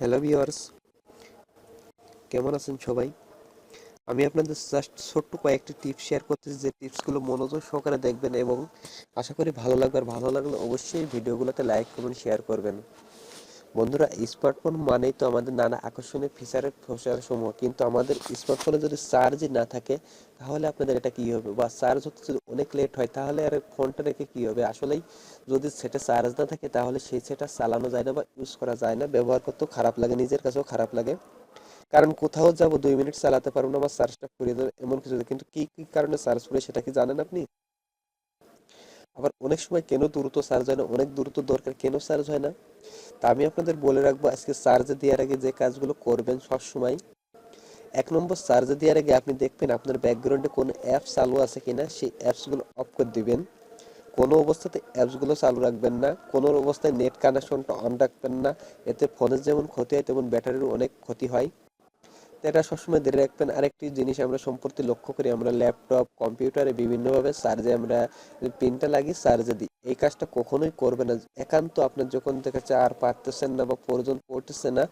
Hello viewers কেমন আছেন সবাই? আমি আপনাদের জাস্ট ছোট্ট কয়েকটি টিপস শেয়ার করতেছি। যে টিপসগুলো মনোযোগ সহকারে দেখবেন এবং আশা করি ভালো লাগবে। আর ভালো লাগলে অবশ্যই ভিডিওগুলোতে লাইক কমেন্ট শেয়ার করবেন। বন্ধুরা স্মার্টফোন মানেই তো আমাদের নানা আকর্ষণীয় ফিচারের ফিচার সমূহ। কিন্তু আমাদের স্মার্টফোনে যদি চার্জই না থাকে, তাহলে আপনাদের এটা কি হবে? বা চার্জ হতে যদি অনেক লেট হয়, তাহলে আর ফোনটা রেখে কি হবে? আসলেই যদি সেটা চার্জ না থাকে, তাহলে সেই সেটা চালানো যায় না বা ইউজ করা যায় না। ব্যবহার করতেও খারাপ লাগে, নিজের কাছেও খারাপ লাগে। কারণ কোথাও যাব, দুই মিনিট চালাতে পারব না, আমার চার্জটা ফুরিয়ে যাবে, এমন কিছু কিন্তু কি কি কারণে চার্জ ফুরিয়ে সেটা কি জানেন আপনি? আবার অনেক সময় কেন দ্রুত চার্জ হয় না? অনেক দ্রুত দরকার, কেন চার্জ হয় না? তা আমি আপনাদের বলে রাখব, আজকে চার্জ দেওয়ার আগে যে কাজগুলো করবেন সব সময়। এক নম্বর চার্জ দেওয়ার আগে আপনি দেখবেন আপনার ব্যাকগ্রাউন্ডে কোনো অ্যাপ চালু আছে কিনা, সেই অ্যাপসগুলো অফ করে দিবেন। কোনো অবস্থাতে অ্যাপসগুলো চালু রাখবেন না, কোনো অবস্থায় নেট কানেকশনটা অন রাখবেন না। এতে ফোনের যেমন ক্ষতি হয়, তেমন ব্যাটারির অনেক ক্ষতি হয়। এটা সবসময় ধরে রাখবেন, আরেকটি জিনিস আমরা সম্প্রতি লক্ষ্য করি, আমরা ল্যাপটপ, কম্পিউটারে বিভিন্নভাবে চার্জে আমরা পিনটা লাগিয়ে চার্জে দিই। এই কাজটা কখনোই করবে না। একান্ত আপনার যখন যাচ্ছে আর পারতেছেন না বা প্রয়োজন পড়তেছে না,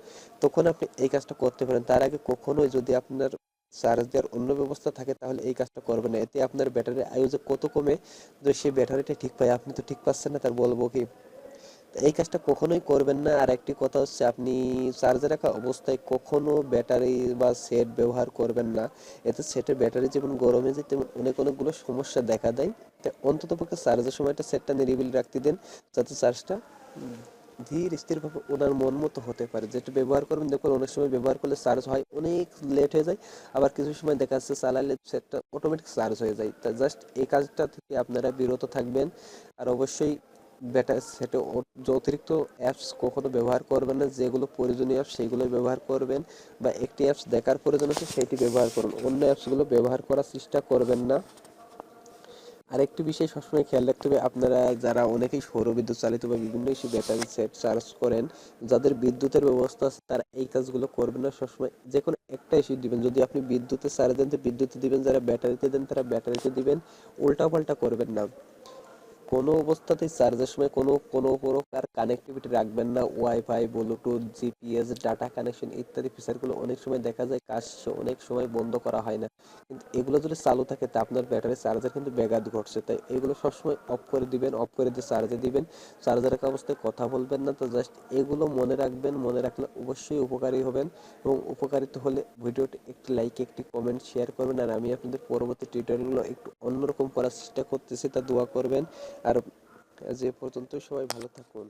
তখন আপনি এই কাজটা করতে পারেন। তার আগে কখনোই যদি আপনার চার্জ দেওয়ার অন্য ব্যবস্থা থাকে, তাহলে এই কাজটা করবে না। এতে আপনার ব্যাটারি আয়ু যে কত কমে যদি সেই ব্যাটারিটা ঠিক পায়, আপনি তো ঠিক পাচ্ছেন না, তার বলব কি এই কাজটা কখনোই করবেন না। আর একটি কথা হচ্ছে, আপনি চার্জে রাখা অবস্থায় কখনো ব্যাটারি বা সেট ব্যবহার করবেন না। এতে সেটের ব্যাটারি যেমন গরমে যায়, তেমন অনেক অনেকগুলো সমস্যা দেখা দেয়। তাই অন্তত পক্ষে চার্জের সময়টা সেটটা নিরিবিলি রাখতে দেন, যাতে চার্জটা ধীর স্থিরভাবে ওনার মন মতো হতে পারে। যেটা ব্যবহার করবেন দেখুন অনেক সময় ব্যবহার করলে চার্জ হয়, অনেক লেট হয়ে যায়। আবার কিছু সময় দেখা যাচ্ছে চালালে সেটটা অটোমেটিক চার্জ হয়ে যায়। তা জাস্ট এই কাজটা থেকে আপনারা বিরত থাকবেন। আর অবশ্যই ব্যাটারি সেটে অতিরিক্ত অ্যাপস কখনো ব্যবহার করবেন না, যেগুলো প্রয়োজনীয় অ্যাপস সেইগুলো ব্যবহার করবেন বা একটি অ্যাপস দেখার প্রয়োজন আছে সেটি ব্যবহার করুন। অন্য অ্যাপসগুলো ব্যবহার করার চেষ্টা করবেন না। আরেকটি বিষয় সবসময় খেয়াল রাখতে হবে, আপনারা যারা অনেকেই সৌরবিদ্যুৎ চালিত বা বিভিন্ন ইস্যু ব্যাটারি সেট চার্জ করেন, যাদের বিদ্যুতের ব্যবস্থা আছে তারা এই কাজগুলো করবেন না সবসময়। যে কোনো একটা ইস্যু দিবেন, যদি আপনি বিদ্যুতে চার্জ দেন, তো বিদ্যুতে দিবেন, যারা ব্যাটারিতে দেন তারা ব্যাটারিতে দিবেন উল্টা পাল্টা করবেন না। কোনো অবস্থাতেই চার্জের সময় কোনো কোনো প্রকার কানেক্টিভিটি রাখবেন না। Wifi Bluetooth GPS data connection ইত্যাদি ফিচারগুলো অনেক সময় দেখা যায়, কাজ অনেক সময় বন্ধ করা হয় না। কিন্তু এগুলো যদি চালু থাকে, তা আপনার ব্যাটারি চার্জার কিন্তু ব্যাঘাত ঘটছে। তাই এগুলো সবসময় অফ করে দিবেন অফ করে দিয়ে চার্জে দিবেন। চার্জে রাখা অবস্থায় কথা বলবেন না। তো জাস্ট এগুলো মনে রাখবেন, মনে রাখলে অবশ্যই উপকারী হবেন এবং উপকারিত হলে ভিডিওটি একটি লাইক একটি কমেন্ট শেয়ার করবেন। আর আমি আপনাদের পরবর্তী টিউটোরিয়ালগুলো একটু অন্যরকম করার চেষ্টা করতেছি, তা দোয়া করবেন। আর যে পর্যন্ত সবাই ভালো থাকুন।